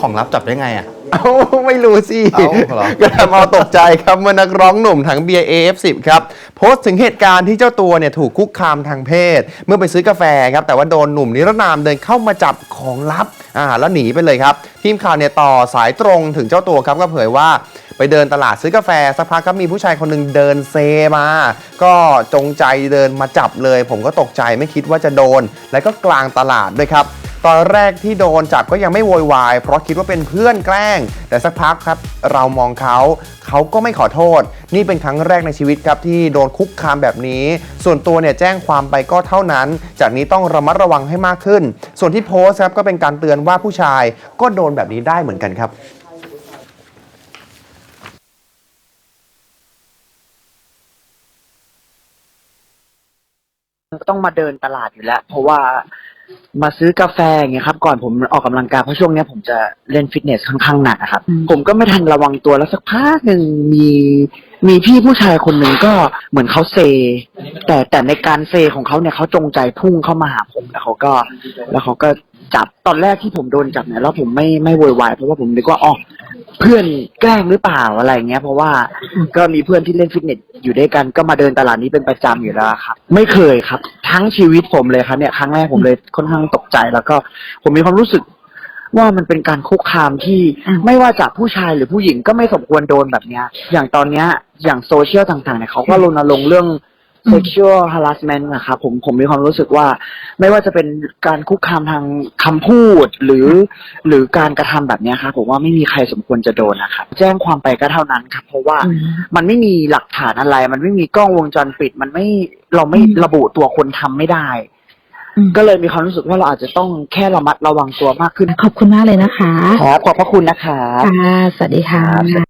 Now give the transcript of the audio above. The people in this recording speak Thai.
ของลับจับได้ไงอะ เอ้าไม่รู้สิเอ้าเหรอก็ทำเอาตกใจครับเมื่อนักร้องหนุ่มถังเบียร์ AF10 ครับโพสต์ถึงเหตุการณ์ที่เจ้าตัวเนี่ยถูกคุกคามทางเพศ เมื่อไปซื้อกาแฟครับแต่ว่าโดนหนุ่มนิรนามเดินเข้ามาจับของลับอ่าแล้วหนีไปเลยครับ ทีมข่าวเนี่ยต่อสายตรงถึงเจ้าตัวครับก็เผยว่า ไปเดินตลาดซื้อกาแฟสักพักครับมีผู้ชายคนหนึ่งเดินเซมา ก็จงใจเดินมาจับเลย ผมก็ตกใจไม่คิดว่าจะโดน และก็กลางตลาดด้วยครับ ตอนแรกที่โดนจับก็ยังไม่โวยวาย เพราะคิดว่าเป็นเพื่อนแกล้ง แต่สักพักครับ เรามองเขาเขาก็ไม่ขอโทษ นี่เป็นครั้งแรกในชีวิตครับที่โดนคุกคามแบบนี้ ส่วนตัวเนี่ยแจ้งความไปก็เท่านั้น จากนี้ต้องระมัดระวังให้มากขึ้น ส่วนที่โพสต์ครับก็เป็นการเตือนว่าผู้ชายก็โดนแบบนี้ได้เหมือนกันครับต้องมาเดินตลาดอยู่แล้ว เพราะว่า มาซื้อกาแฟอย่างเงี้ยครับ ก่อนผมออกกำลังกายเพราะช่วงเนี้ยผมจะเล่นฟิตเนสค่อนข้างหนักอะครับผมก็ไม่ทันระวังตัวแล้วสักพักหนึ่งมีมีพี่ผู้ชายคนหนึ่งก็เหมือนเขาเซ แต่แต่ในการเซของเขาเนี่ยเขาจงใจพุ่งเข้ามาหาผมแล้วเขาก็ แล้วเขาก็จับตอนแรกที่ผมโดนจับเนี่ยแล้วผมไม่ไม่โวยวายเพราะว่าผมนึกว่าอ๋อ เพื่อนแกล้งหรือเปล่าอะไรเงี้ย เพราะว่าก็มีเพื่อนที่เล่นฟิตเนสอยู่ด้วยกันก็มาเดินตลาดนี้เป็นประจำอยู่แล้วครับ ไม่เคยครับ ทั้งชีวิตผมเลยครับเนี่ยครั้งแรกผมเลยค่อนข้างตกใจแล้วก็ ผมมีความรู้สึกว่ามันเป็นการคุกคามที่ไม่ว่าจากผู้ชายหรือผู้หญิงก็ไม่สมควรโดนแบบเนี้ย อย่างตอนเนี้ยอย่างโซเชียลต่างๆเนี่ยเขาก็รณรงค์เรื่อง sexual harassment นะครับผมผมมีความรู้สึกว่า ไม่ว่าจะเป็นการคุกคามทางคำพูดหรือ หรือการกระทำแบบเนี้ยครับผมว่าไม่มีใครสมควรจะโดนนะครับแจ้งความไปก็เท่านั้นครับ เพราะว่า มันไม่มีหลักฐานอะไร มันไม่มีกล้องวงจรปิด มันไม่ เราไม่ระบุตัวคนทำไม่ได้ ก็เลยมีความรู้สึกว่าเราอาจจะต้องแค่ระมัดระวังตัวมากขึ้น ขอบคุณมากเลยนะคะครับ ขอบพระคุณนะครับ ค่ะ สวัสดีค่ะ